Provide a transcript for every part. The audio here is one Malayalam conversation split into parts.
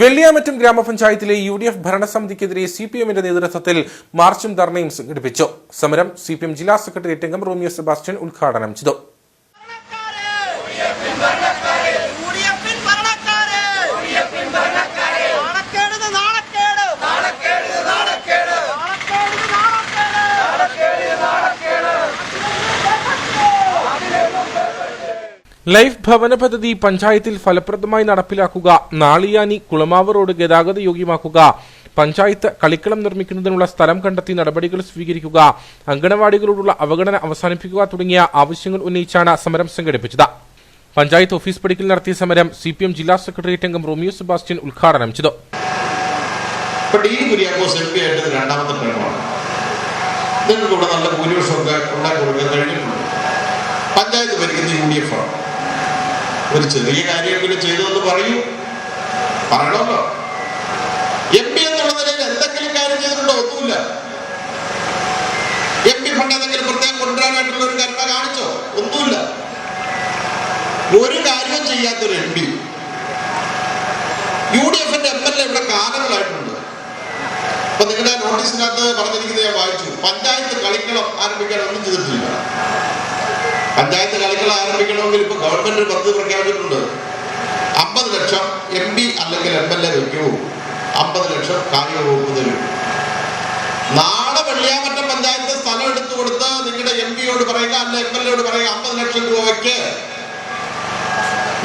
വെള്ളിയാമറ്റം ഗ്രാമപഞ്ചായത്തിലെ യു ഡി എഫ് ഭരണസമിതിക്കെതിരെ സി പി എമ്മിന്റെ നേതൃത്വത്തിൽ മാർച്ചും ധർണയും സംഘടിപ്പിച്ചു. സമരം സി പി എം ജില്ലാ സെക്രട്ടേറിയറ്റ് അംഗം റോമിയോ സെബാസ്റ്റ്യൻ ഉദ്ഘാടനം ചെയ്തു. ലൈഫ് ഭവന പദ്ധതി പഞ്ചായത്തിൽ ഫലപ്രദമായി നടപ്പിലാക്കുക. നാളിയാനി കുളമാവ് റോഡ് ഗതാഗത യോഗ്യമാക്കുക. പഞ്ചായത്ത് കളിക്കളം നിർമ്മിക്കുന്നതിനുള്ള സ്ഥലം കണ്ടെത്തി നടപടികൾ സ്വീകരിക്കുക. അങ്കണവാടികളോടുള്ള അവഗണന അവസാനിപ്പിക്കുക തുടങ്ങിയ ആവശ്യങ്ങൾ ഉന്നയിച്ചാണ് സമരം സംഘടിപ്പിച്ചത്. പഞ്ചായത്ത് ഓഫീസ് പടിക്കൽ നടത്തിയ സമരം സി പി എം ജില്ലാ സെക്രട്ടേറിയറ്റ് അംഗം റോമിയോ സെബാസ്റ്റ്യൻ ഉദ്ഘാടനം ചെയ്തു. രണ്ടാമത്തെ നല്ല ഭൂരിപക്ഷമൊക്കെ പഞ്ചായത്ത് ഭരിക്കുന്ന യു ഡി എഫ് ആണ്. ഒരു ചെറിയ കാര്യമെങ്കിലും ചെയ്തതെന്ന് പറയൂ. പറയണമല്ലോ. എം പി എന്നുള്ള നിലയിൽ എന്തെങ്കിലും കാര്യം ചെയ്തിട്ടുണ്ടോ? ഒന്നുമില്ല. എം പി ഫണ്ട് എന്തെങ്കിലും പ്രത്യേകം കൊണ്ടുവരാനായിട്ടുള്ള ഒരു കരുണ കാണിച്ചോ? ഒന്നുമില്ല. ഒരു കാര്യവും ചെയ്യാത്തൊരു എം പി യു ഡി എഫിന്റെ എം എൽ എ ഇവിടെ കാലങ്ങളായിട്ടുണ്ട്. ഇപ്പൊ നിങ്ങളുടെ നോട്ടീസിനകത്ത് പറഞ്ഞിരിക്കുന്നത് ഞാൻ വായിച്ചു. പഞ്ചായത്ത് കളിക്കളം ആരംഭിക്കാൻ ഒന്നും ചെയ്തിട്ടില്ല. പഞ്ചായത്ത് കളികൾ ആരംഭിക്കണമെങ്കിൽ ഇപ്പൊ ഗവൺമെന്റ് പദ്ധതി പ്രഖ്യാപിച്ചിട്ടുണ്ട്. അമ്പത് ലക്ഷം എം പി അല്ലെങ്കിൽ എം എൽ എ വയ്ക്കവും അമ്പത് ലക്ഷം കായിക വകുപ്പ് തരും. നാളെ വെള്ളിയാമറ്റം പഞ്ചായത്ത് സ്ഥലം എടുത്തു കൊടുത്ത് നിങ്ങളുടെ എം പിയോട് പറയുക അല്ലെ എം എൽ എയോട് പറയുക അമ്പത് ലക്ഷം രൂപയ്ക്ക്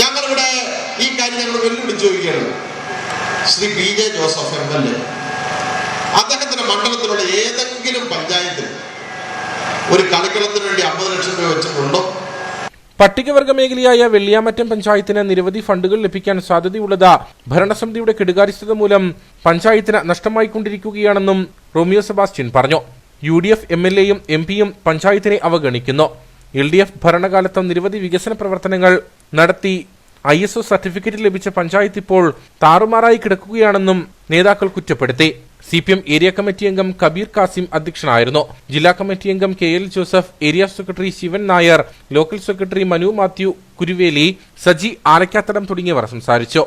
ഞങ്ങളിവിടെ ഈ കാര്യം ഞങ്ങൾ വെല്ലുവിളിച്ചു ചോദിക്കുകയാണ്. Shri P J Joseph M L A അദ്ദേഹത്തിന്റെ മണ്ഡലത്തിലുള്ള ഏതെങ്കിലും പഞ്ചായത്തിൽ ഒരു കളിക്കളത്തിന് വേണ്ടി അമ്പത് ലക്ഷം രൂപ വെച്ചിട്ടുണ്ടോ? പട്ടികവർഗ മേഖലയായ വെള്ളിയാമറ്റം പഞ്ചായത്തിന് നിരവധി ഫണ്ടുകൾ ലഭിക്കാൻ സാധ്യതയുള്ളത് ഭരണസമിതിയുടെ കെടുകാര്യസ്ഥത മൂലം പഞ്ചായത്തിന് നഷ്ടമായിക്കൊണ്ടിരിക്കുകയാണെന്നും റോമിയോ സെബാസ്റ്റ്യൻ പറഞ്ഞു. U D F M L എയും എം പിയും പഞ്ചായത്തിനെ അവഗണിക്കുന്നു. എൽ ഡി എഫ് ഭരണകാലത്ത് നിരവധി വികസന പ്രവർത്തനങ്ങൾ നടത്തി ഐ എസ് ഒ സർട്ടിഫിക്കറ്റ് ലഭിച്ച പഞ്ചായത്ത് ഇപ്പോൾ താറുമാറായി കിടക്കുകയാണെന്നും നേതാക്കൾ കുറ്റപ്പെടുത്തി. C P M area committee അംഗം കബീർ കാസിം അധ്യക്ഷനായിരുന്നു. ജില്ലാ കമ്മിറ്റി അംഗം K L Joseph area secretary Sivan Nair local secretary Manu Mathew Kuruveli Saji Alakkathadam തുടങ്ങിയവർ സംസാരിച്ചു.